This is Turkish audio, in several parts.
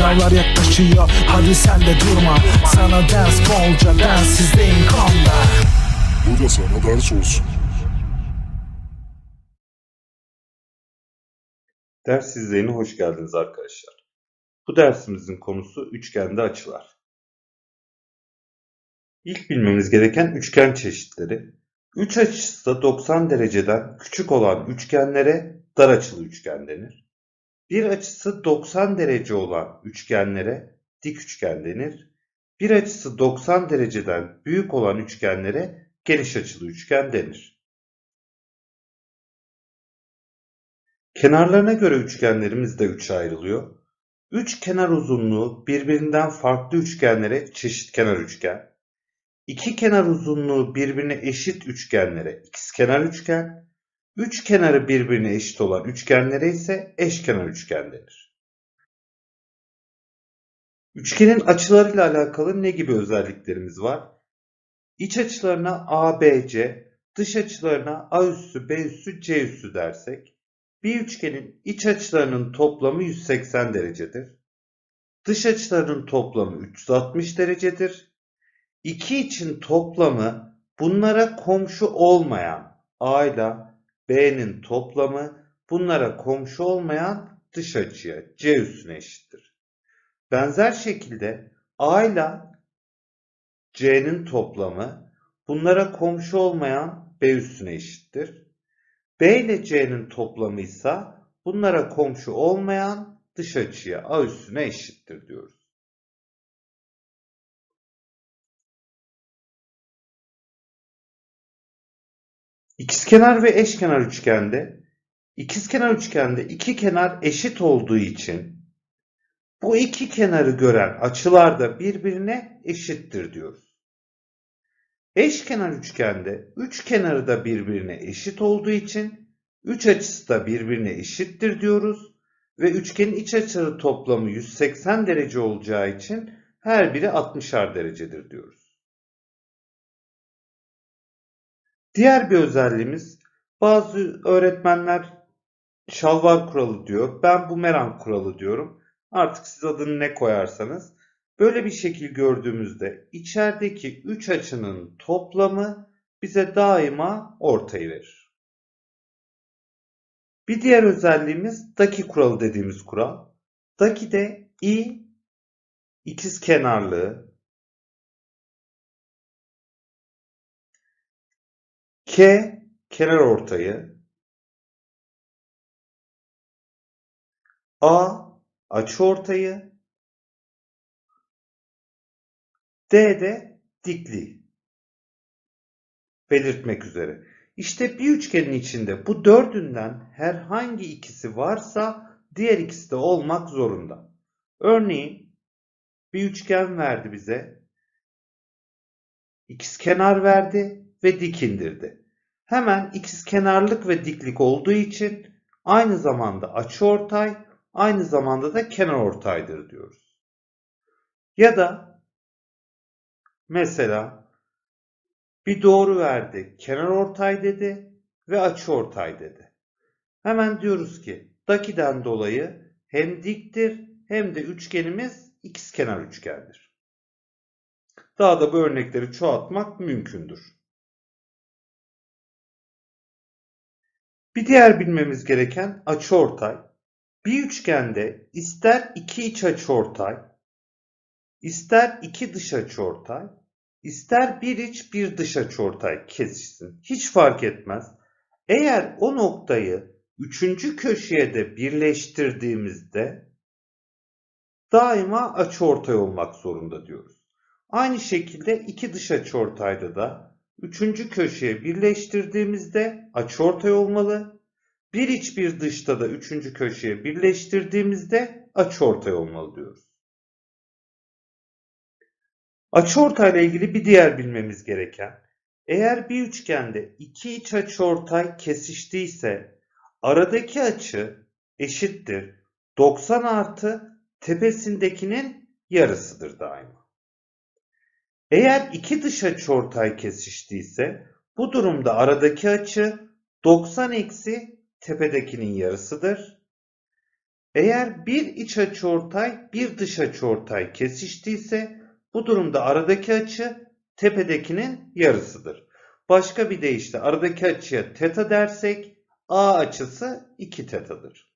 Sınavlar yaklaşıyor hadi sen de durma Sana ders bolca densizliğin konda Bu da sana ders olsun. Ders izleyine hoş geldiniz arkadaşlar. Bu dersimizin konusu üçgende açılar. İlk bilmemiz gereken üçgen çeşitleri. Üç açısı da 90 dereceden küçük olan üçgenlere dar açılı üçgen denir. Bir açısı 90 derece olan üçgenlere dik üçgen denir. Bir açısı 90 dereceden büyük olan üçgenlere geniş açılı üçgen denir. Kenarlarına göre üçgenlerimiz de üçe ayrılıyor. Üç kenar uzunluğu birbirinden farklı üçgenlere çeşitkenar üçgen. İki kenar uzunluğu birbirine eşit üçgenlere ikizkenar üçgen. Üç kenarı birbirine eşit olan üçgenlere ise eşkenar üçgen denir. Üçgenin açılarıyla alakalı ne gibi özelliklerimiz var? İç açılarına ABC, dış açılarına A üssü, B üssü, C üssü dersek, bir üçgenin iç açılarının toplamı 180 derecedir. Dış açılarının toplamı 360 derecedir. İki için toplamı bunlara komşu olmayan A ile B'nin toplamı bunlara komşu olmayan dış açıya C üssüne eşittir. Benzer şekilde A ile C'nin toplamı bunlara komşu olmayan B üssüne eşittir. B ile C'nin toplamı ise bunlara komşu olmayan dış açıya A üssüne eşittir diyoruz. İkizkenar ve eşkenar üçgende ikizkenar üçgende iki kenar eşit olduğu için bu iki kenarı gören açılar da birbirine eşittir diyoruz. Eşkenar üçgende üç kenarı da birbirine eşit olduğu için üç açısı da birbirine eşittir diyoruz ve üçgenin iç açıları toplamı 180 derece olacağı için her biri 60'ar derecedir diyoruz. Diğer bir özelliğimiz bazı öğretmenler şalvar kuralı diyor. Ben bumerang kuralı diyorum. Artık siz adını ne koyarsanız. Böyle bir şekil gördüğümüzde içerideki üç açının toplamı bize daima ortayı verir. Bir diğer özelliğimiz Daki kuralı dediğimiz kural. Daki'de i ikiz kenarlığı, k kenar ortayı, a açı ortayı, D de dikliği belirtmek üzere. İşte bir üçgenin içinde bu dördünden herhangi ikisi varsa diğer ikisi de olmak zorunda. Örneğin bir üçgen verdi bize. İkizkenar verdi ve dik indirdi. Hemen ikizkenarlık ve diklik olduğu için aynı zamanda açıortay, aynı zamanda da kenarortaydır diyoruz. Ya da Mesela bir doğru verdi, kenar ortay dedi ve açı ortay dedi. Hemen diyoruz ki dakiden dolayı hem diktir hem de üçgenimiz ikizkenar üçgendir. Daha da bu örnekleri çoğaltmak mümkündür. Bir diğer bilmemiz gereken açıortay. Bir üçgende ister iki iç açıortay, ister iki dış açıortay, İster bir iç bir dış açıortay kesişsin. Hiç fark etmez. Eğer o noktayı üçüncü köşeye de birleştirdiğimizde daima açıortay olmak zorunda diyoruz. Aynı şekilde iki dış açıortayda da üçüncü köşeye birleştirdiğimizde açıortay olmalı. Bir iç bir dışta da üçüncü köşeye birleştirdiğimizde açıortay olmalı diyoruz. Açıortay ile ilgili bir diğer bilmemiz gereken, eğer bir üçgende iki iç açıortay kesiştiyse aradaki açı eşittir 90 artı tepesindekinin yarısıdır daima. Eğer iki dış açıortay kesiştiyse bu durumda aradaki açı 90 eksi tepedekinin yarısıdır. Eğer bir iç açıortay bir dış açıortay kesiştiyse bu durumda aradaki açı tepedekinin yarısıdır. Başka bir deyişle aradaki açıya teta dersek A açısı 2 tetadır.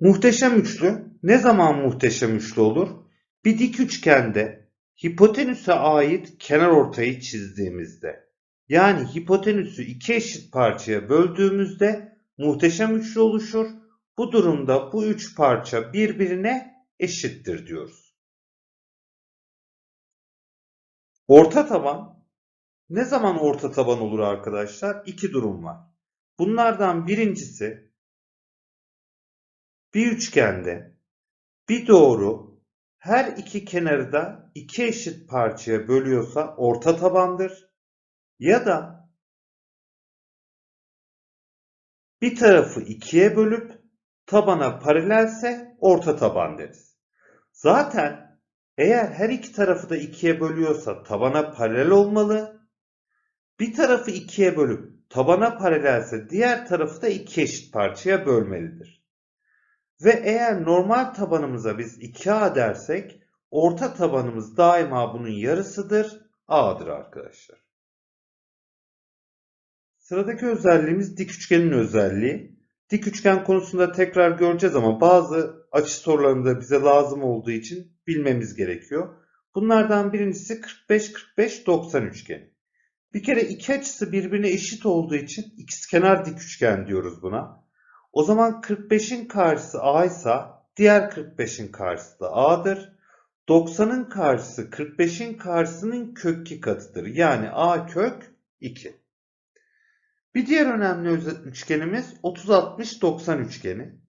Muhteşem üçlü ne zaman muhteşem üçlü olur? Bir dik üçgende hipotenüse ait kenar ortayı çizdiğimizde yani hipotenüsü iki eşit parçaya böldüğümüzde muhteşem üçlü oluşur. Bu durumda bu üç parça birbirine eşittir diyoruz. Orta taban ne zaman orta taban olur arkadaşlar? İki durum var. Bunlardan birincisi bir üçgende bir doğru her iki kenarı da iki eşit parçaya bölüyorsa orta tabandır. Ya da bir tarafı ikiye bölüp tabana paralelse orta taban deriz. Zaten eğer her iki tarafı da ikiye bölüyorsa tabana paralel olmalı. Bir tarafı ikiye bölüp tabana paralelse diğer tarafı da iki eşit parçaya bölmelidir. Ve eğer normal tabanımıza biz 2A dersek orta tabanımız daima bunun yarısıdır. A'dır arkadaşlar. Sıradaki özelliğimiz dik üçgenin özelliği. Dik üçgen konusunda tekrar göreceğiz ama bazı açı sorularında bize lazım olduğu için bilmemiz gerekiyor. Bunlardan birincisi 45-45-90 üçgeni. Bir kere iki açısı birbirine eşit olduğu için ikizkenar dik üçgen diyoruz buna. O zaman 45'in karşısı A ise diğer 45'in karşısı da A'dır. 90'ın karşısı 45'in karşısının kök 2 katıdır. Yani A kök 2. Bir diğer önemli üçgenimiz 30-60-90 üçgeni.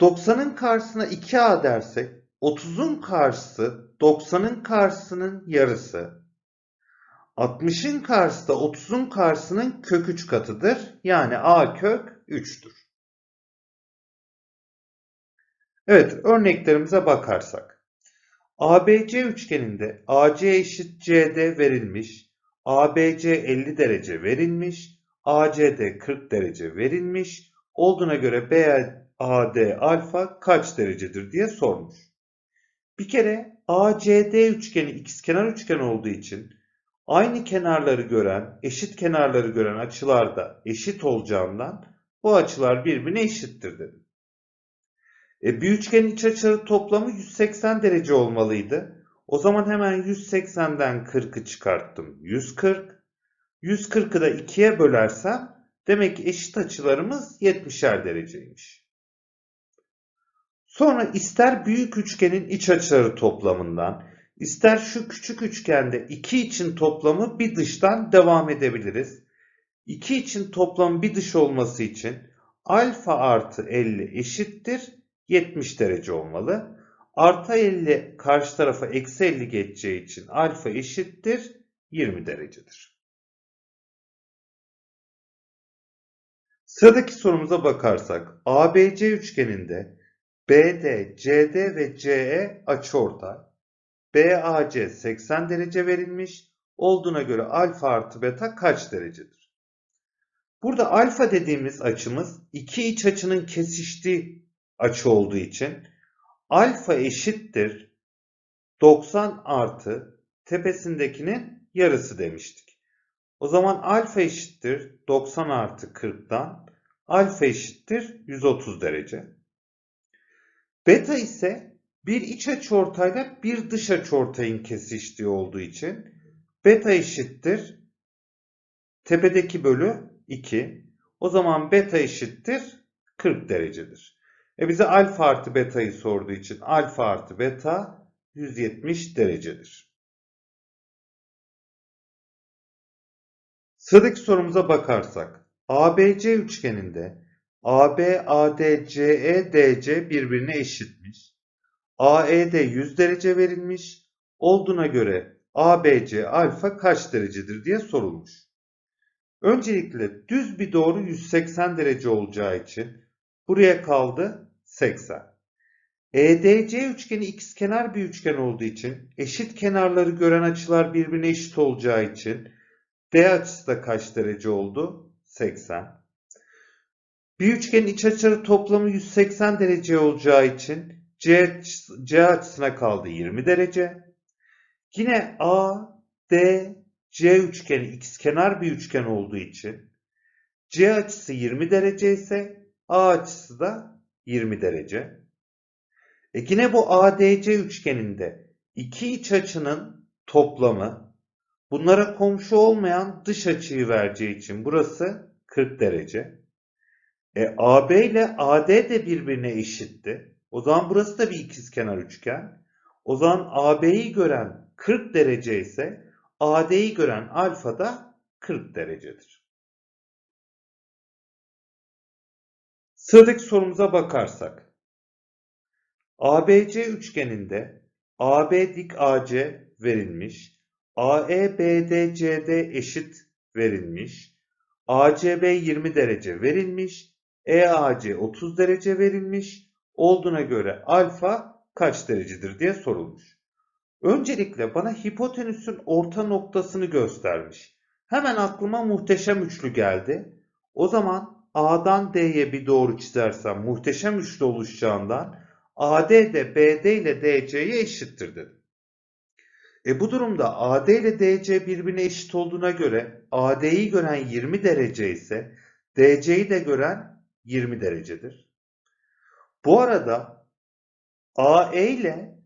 90'ın karşısına 2A dersek 30'un karşısı 90'ın karşısının yarısı. 60'ın karşısı da 30'un karşısının kök 3 katıdır. Yani A kök 3'tür. Evet örneklerimize bakarsak. ABC üçgeninde AC eşit CD verilmiş. ABC 50 derece verilmiş. ACD 40 derece verilmiş. Olduğuna göre BAD alfa kaç derecedir diye sormuş. Bir kere ACD üçgeni ikizkenar üçgen olduğu için aynı kenarları gören, eşit kenarları gören açılar da eşit olacağından bu açılar birbirine eşittir dedim. E, bir üçgenin iç açıları toplamı 180 derece olmalıydı. O zaman hemen 180'den 40'ı çıkarttım. 140. 140'ı da 2'ye bölersem demek ki eşit açılarımız 70'er dereceymiş. Sonra ister büyük üçgenin iç açıları toplamından, ister şu küçük üçgende 2 için toplamı bir dıştan devam edebiliriz. 2 için toplam bir dış olması için alfa artı 50 eşittir 70 derece olmalı. Artı 50 karşı tarafa eksi 50 geçeceği için alfa eşittir 20 derecedir. Sıradaki sorumuza bakarsak ABC üçgeninde BD, CD ve CE açıortay. BAC 80 derece verilmiş. Olduğuna göre alfa artı beta kaç derecedir? Burada alfa dediğimiz açımız iki iç açının kesiştiği açı olduğu için alfa eşittir 90 artı tepesindekinin yarısı demiştik. O zaman alfa eşittir 90 artı 40'dan alfa eşittir 130 derece. Beta ise bir iç açıortayla bir dış açıortayın kesiştiği olduğu için beta eşittir tepedeki bölü 2. O zaman beta eşittir 40 derecedir. E bize alfa artı beta'yı sorduğu için alfa artı beta 170 derecedir. Sıradaki sorumuza bakarsak ABC üçgeninde AB, AD, CE, DC birbirine eşitmiş. AED 100 derece verilmiş. Olduğuna göre ABC alfa kaç derecedir diye sorulmuş. Öncelikle düz bir doğru 180 derece olacağı için buraya kaldı 80. EDC üçgeni ikizkenar bir üçgen olduğu için eşit kenarları gören açılar birbirine eşit olacağı için D açısı da kaç derece oldu? 80. Bir üçgenin iç açıları toplamı 180 derece olacağı için C, C açısına kaldı 20 derece. Yine A, D, C üçgeni ikizkenar bir üçgen olduğu için C açısı 20 derece ise A açısı da 20 derece. E yine bu ADC üçgeninde iki iç açının toplamı bunlara komşu olmayan dış açıyı vereceği için burası 40 derece. E, AB ile AD de birbirine eşitti. O zaman burası da bir ikizkenar üçgen. O zaman AB'yi gören 40 derece ise AD'yi gören alfa da 40 derecedir. Sıradaki sorumuza bakarsak. ABC üçgeninde AB dik AC verilmiş. AE BD CD eşit verilmiş. ACB 20 derece verilmiş. EAC 30 derece verilmiş. Olduğuna göre alfa kaç derecedir diye sorulmuş. Öncelikle bana hipotenüsün orta noktasını göstermiş. Hemen aklıma muhteşem üçlü geldi. O zaman A'dan D'ye bir doğru çizersem muhteşem üçlü oluşacağından AD de BD ile DC'ye eşittir dedim. E bu durumda AD ile DC birbirine eşit olduğuna göre AD'yi gören 20 derece ise DC'yi de gören 20 derecedir. Bu arada AE ile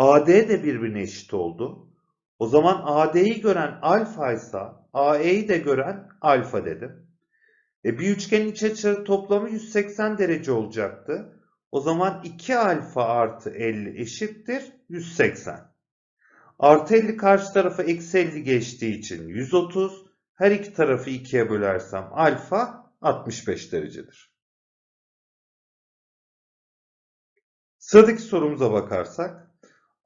AD de birbirine eşit oldu. O zaman AD'yi gören alfa ise AE'yi de gören alfa dedim. E bir üçgenin iç açıları toplamı 180 derece olacaktı. O zaman 2 alfa artı 50 eşittir 180. Artı 50 karşı tarafa eksi 50 geçtiği için 130. Her iki tarafı 2'ye bölersem alfa 65 derecedir. Sıradaki sorumuza bakarsak.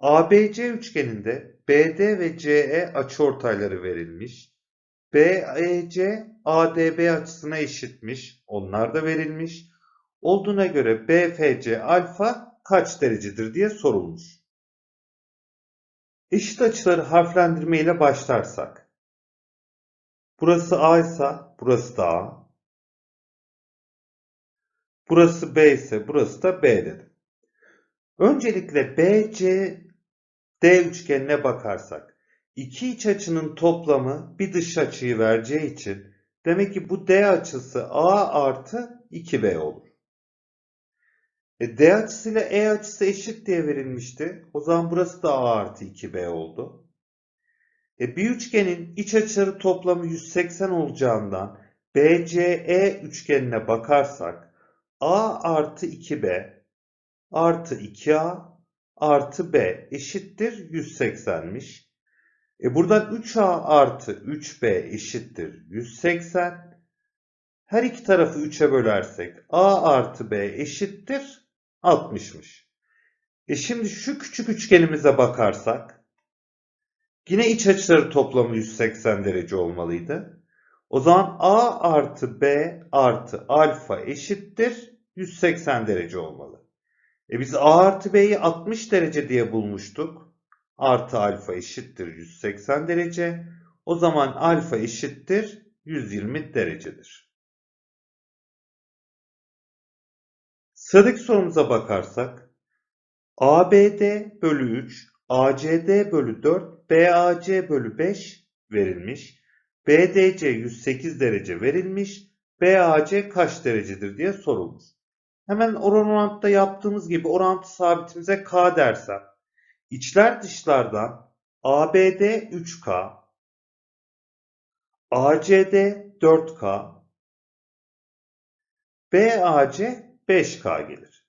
ABC üçgeninde BD ve CE açıortayları verilmiş. BEC ADB açısına eşitmiş. Onlar da verilmiş. Olduğuna göre BFC alfa kaç derecedir diye sorulmuş. Eşit açıları harflendirme ile başlarsak. Burası A ise burası da A. Burası B ise burası da B dedim. Öncelikle BCD üçgenine bakarsak. iki iç açının toplamı bir dış açıyı vereceği için demek ki bu D açısı A artı 2B olur. E, D açısıyla E açısı eşit diye verilmişti. O zaman burası da A artı 2B oldu. E, bir üçgenin iç açıları toplamı 180 olacağından BCE üçgenine bakarsak A artı 2B artı 2A artı B eşittir 180'miş. E buradan 3A artı 3B eşittir 180. Her iki tarafı 3'e bölersek A artı B eşittir 60'mış. E şimdi şu küçük üçgenimize bakarsak yine iç açıları toplamı 180 derece olmalıydı. O zaman A artı B artı alfa eşittir 180 derece olmalı. E biz A artı B'yi 60 derece diye bulmuştuk. Artı alfa eşittir 180 derece. O zaman alfa eşittir 120 derecedir. Sıradaki sorumuza bakarsak ABD bölü 3, ACD bölü 4, BAC bölü 5 verilmiş. BDC 108 derece verilmiş. BAC kaç derecedir diye sorulmuş. Hemen oran orantıda yaptığımız gibi orantı sabitimize K dersem. içler dışlardan ABD 3K, ACD 4K, BAC 5K gelir.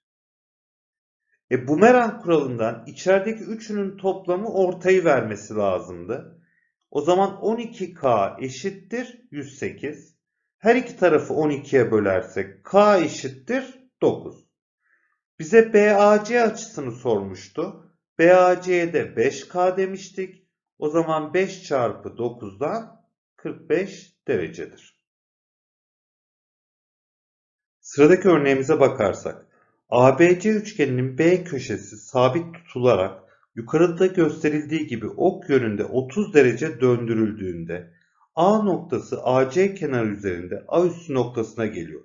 E bumerang kuralından içerideki üçünün toplamı ortayı vermesi lazımdı. O zaman 12K eşittir 108. Her iki tarafı 12'ye bölersek K eşittir 9. Bize BAC açısını sormuştu. BAC'ye de 5K demiştik. O zaman 5 çarpı 9'dan 45 derecedir. Sıradaki örneğimize bakarsak. ABC üçgeninin B köşesi sabit tutularak yukarıda gösterildiği gibi ok yönünde 30 derece döndürüldüğünde A noktası AC kenarı üzerinde A üssü noktasına geliyor.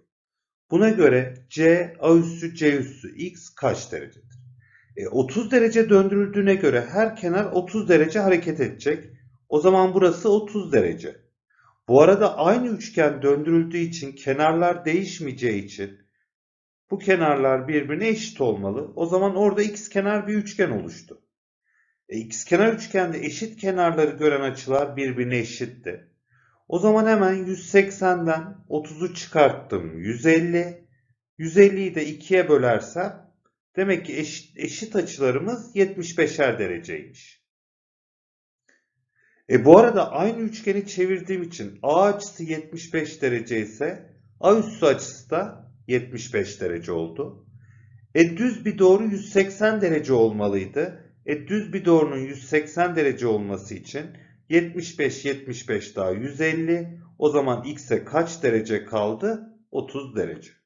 Buna göre C, A üssü, C üssü x kaç derecedir? E, 30 derece döndürüldüğüne göre her kenar 30 derece hareket edecek. O zaman burası 30 derece. Bu arada aynı üçgen döndürüldüğü için kenarlar değişmeyeceği için bu kenarlar birbirine eşit olmalı. O zaman orada x kenar bir üçgen oluştu. E, x kenar üçgende eşit kenarları gören açılar birbirine eşitti. O zaman hemen 180'den 30'u çıkarttım. 150. 150'yi de 2'ye bölersem demek ki eşit, eşit açılarımız 75'er dereceymiş. E bu arada aynı üçgeni çevirdiğim için A açısı 75 derece ise A üssü açısı da 75 derece oldu. E düz bir doğru 180 derece olmalıydı. E düz bir doğrunun 180 derece olması için 75 75 daha 150. O zaman x'e kaç derece kaldı? 30 derece.